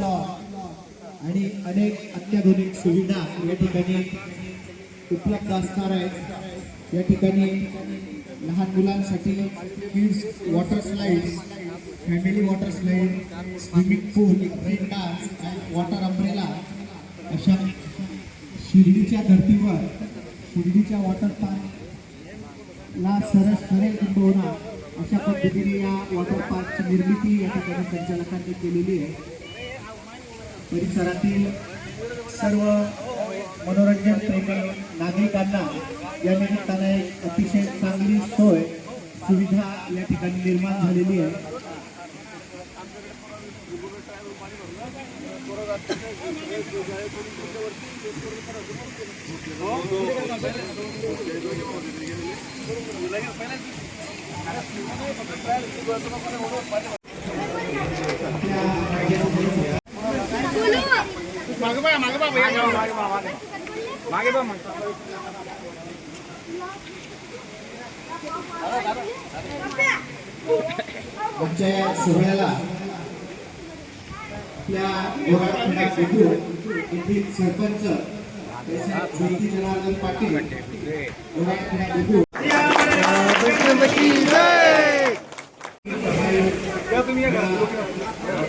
वरती आणि अनेक अत्याधुनिक सुविधा या ठिकाणी उपलब्ध असणार आहेत. या ठिकाणी लहान मुलांसाठी kids water slides family water slide swimming pool rain dance and water umbrella अशा शिर्डीच्या धर्तीवर शिर्डीच्या वॉटर पार्कला सरस ठरेल किंबहुना अशा पद्धतीने या वॉटर पार्कची निर्मिती या ठिकाणी संचालकांनी केलेली आहे. परिसरातील सर्व मनोरंजन प्रेमी नागरिकांना या निमित्ताने एक अतिशय चांगली सोय सुविधा या ठिकाणी निर्माण झालेली आहे. मागे बघा मागे भैया मागे बघा. मागे मागे बघा. मग आमच्या या सोहळ्याला आपल्या गोराखडा बेटू येथील सरपंच ज्योती जनार्दन पाटील गोराखडा बेटू चला